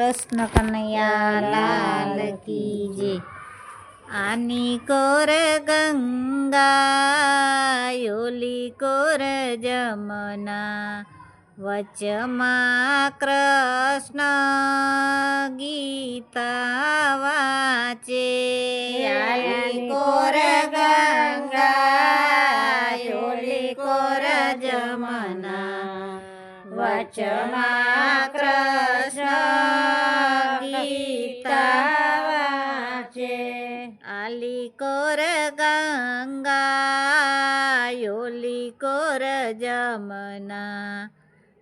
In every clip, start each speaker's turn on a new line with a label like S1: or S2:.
S1: કૃષ્ણ કનૈયા લાલ કી જે આની કોર ગંગા યોલી કોર જમના. વચમાં કૃષ્ણ ગીતા વાચે. આલી કોર ગંગા યોલી કોર જમના. વચમાં ગીતા વાચે આલી કોર ગંગા, યોલી કોર જમના,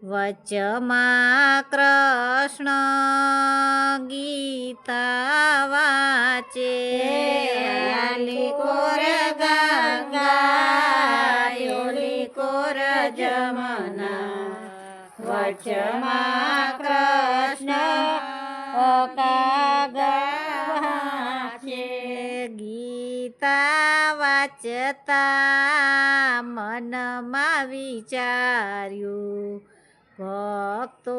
S1: વચમાં કૃષ્ણ ગીતા વાચે. આલી કોર ગંગા કોર જમના, વચમાં કૃષ્ણ કાગવાચે ગીતા વાંચતા મનમાં વિચાર્યું, ભક્તો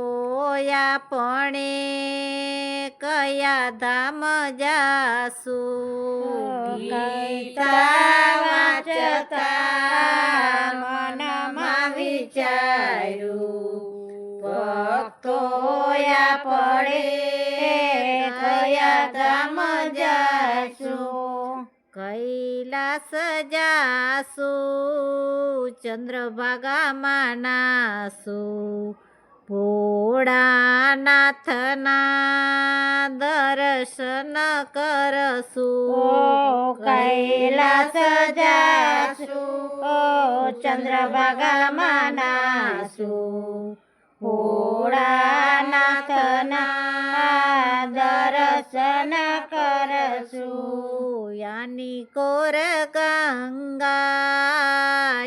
S1: આપણે કયા ધામ જાશું? ગીતા વાંચતા મનમાં વિચાર્યું, ભક્તો આપણે કયા ધામ જાશું કૈલાસ જાશું ચંદ્રભાગામાં નાશું ભોળાનાથના દર્શન કરશું કૈલાસ જાશું ચંદ્રભાગામાં નાશું ભોળાનાથના દર્શન કરશું યાની કોર ગંગા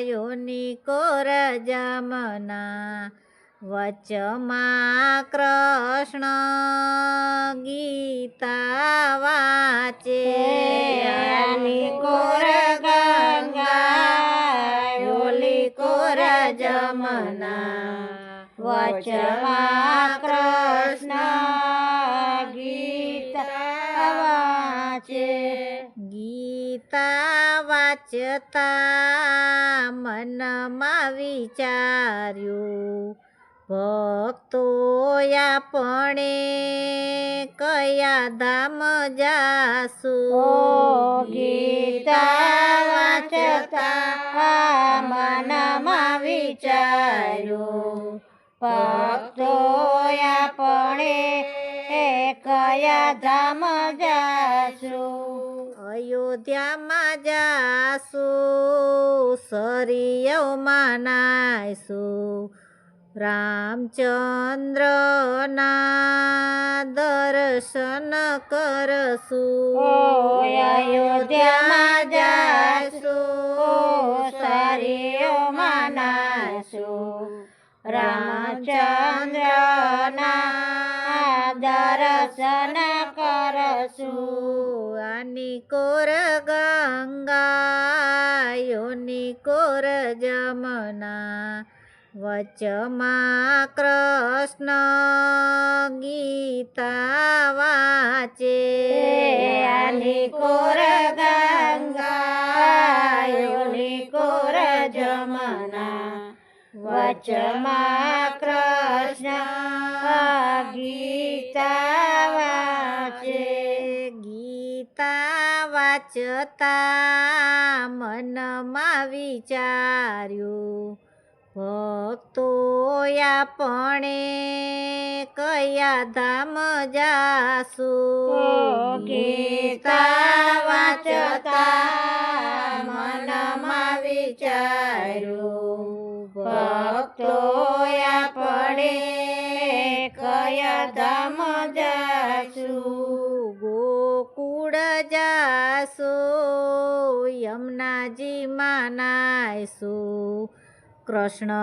S1: યોની કોર જમના વચમાં કૃષ્ણ ગીતા વાચે યાની કોર ગંગા યોલી કોર જમના વચમાં કૃષ્ણ વાચે. ગીતા વાંચતા મનમાં વિચાર્યું ભક્તો આપણે કયા ધામ જાશું? ગીતા વાંચતા મનમાં વિચાર્યું ભક્તો આપણે કયા ધામ જાશું અયોધ્યામાં જાશું સરિયવમાં નાઈશું રામચંદ્રના દર્શન કરશું અયોધ્યામાં જાશું સરિયવમાં નાઈશું રામચંદ્રના દર્શન કરશું. આની કોર ગંગા યોની કોર જમના વચમાં કૃષ્ણ ગીતા વાચે. આની કોર ગંગા યોની કોર જમના વચમાં કૃષ્ણ વાંચતા મનમાં વિચાર્યું, ભક્તો આપણે કયા ધામ જાશું? ગીતા વાંચતા મનમાં વિચાર્યું, ભક્તો આપણે કયા ધામ જાશું? જાશું યમુનાજી માનાઈશું કૃષ્ણ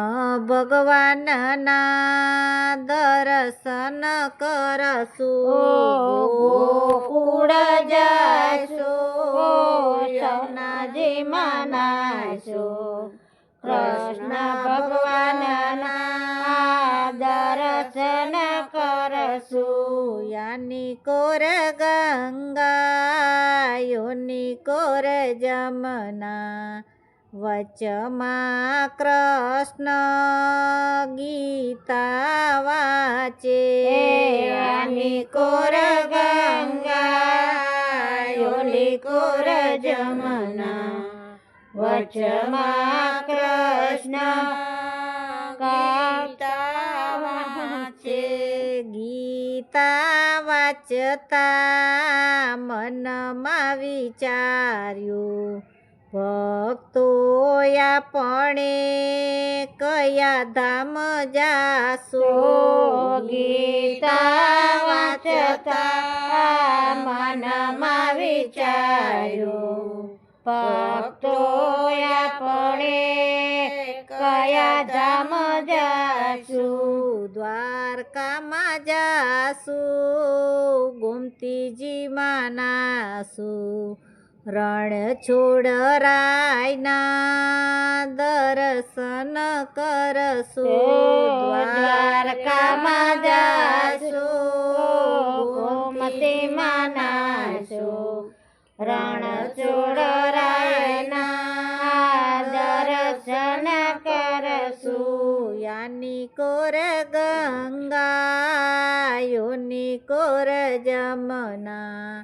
S1: ભગવાનના દર્શન કરશું. ગોકુળ જાશું યમુનાજી માનાઈશું કૃષ્ણ ભગવાનના દર્શન કર કરશું. યાની કોર ગંગા જમના વચમાં કૃષ્ણ ગીતા વાચે
S2: કોર ગંગા કોર જમના વચમાં કૃષ્ણ ગાતા
S1: ગીતા વાંચતા મનમાં વિચાર્યું ભક્તો આપણે કયા ધામ જાશો?
S2: ગીતા વાંચતા મનમાં વિચાર્યું ભક્તો આપણે કયા ધામ જાશું?
S1: દ્વારકામાં જાશું ગોમતીજીમાં નાશું રણ છોડ રાયના દર્શન કરશું. દ્વારકામાં જાશું
S2: ગોમતીમાં નાશું રણ ચોડરાયના દર્શન કરશું.
S1: યાની કોર ગંગા યોની કોર જમના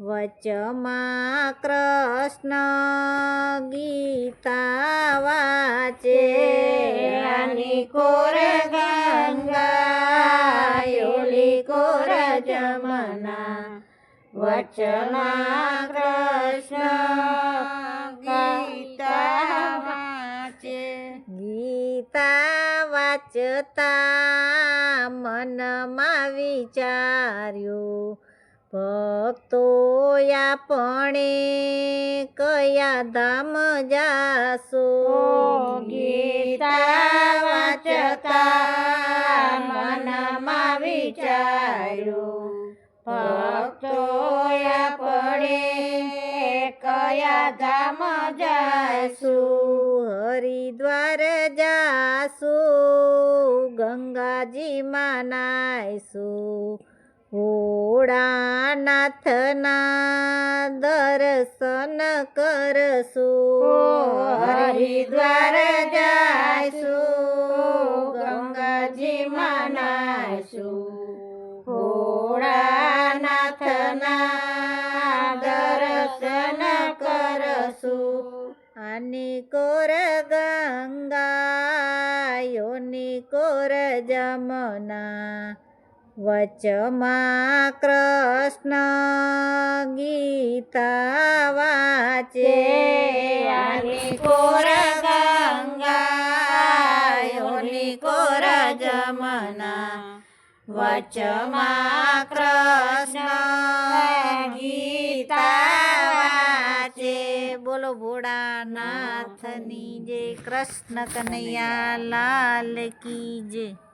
S1: વચમાં કૃષ્ણ ગીતા વાચે.
S2: યાની કોર ગંગાયોલી કોર જમના વચમાં કૃષ્ણ ગીતા વાચે.
S1: ગીતા વાંચતા મનમાં વિચાર્યું ભક્તો આપણે કયા ધામ જાશો?
S2: ગીતા વાંચતા મનમાં વિચાર્યું ભક્તો આપણે કયા ધામ જાશું?
S1: ગંગાજીમાં નાઈશું ભોળાનાથના દર્શન કરશું.
S2: હરિદ્વાર જાયશું ગંગાજીમાં નાઈશું ભોળાનાથના દર્શન કરશું.
S1: અને કોર ગંગા યોની કોર જમના, વચમાં કૃષ્ણ ગીતા વાચે.
S2: આની કોર ગંગા યોની કોર જમના, વચમાં કૃષ્ણ ગીતા વાંચે.
S1: બોલો ભોળાનાથની જે કૃષ્ણ કનૈયા લાલ કી જય.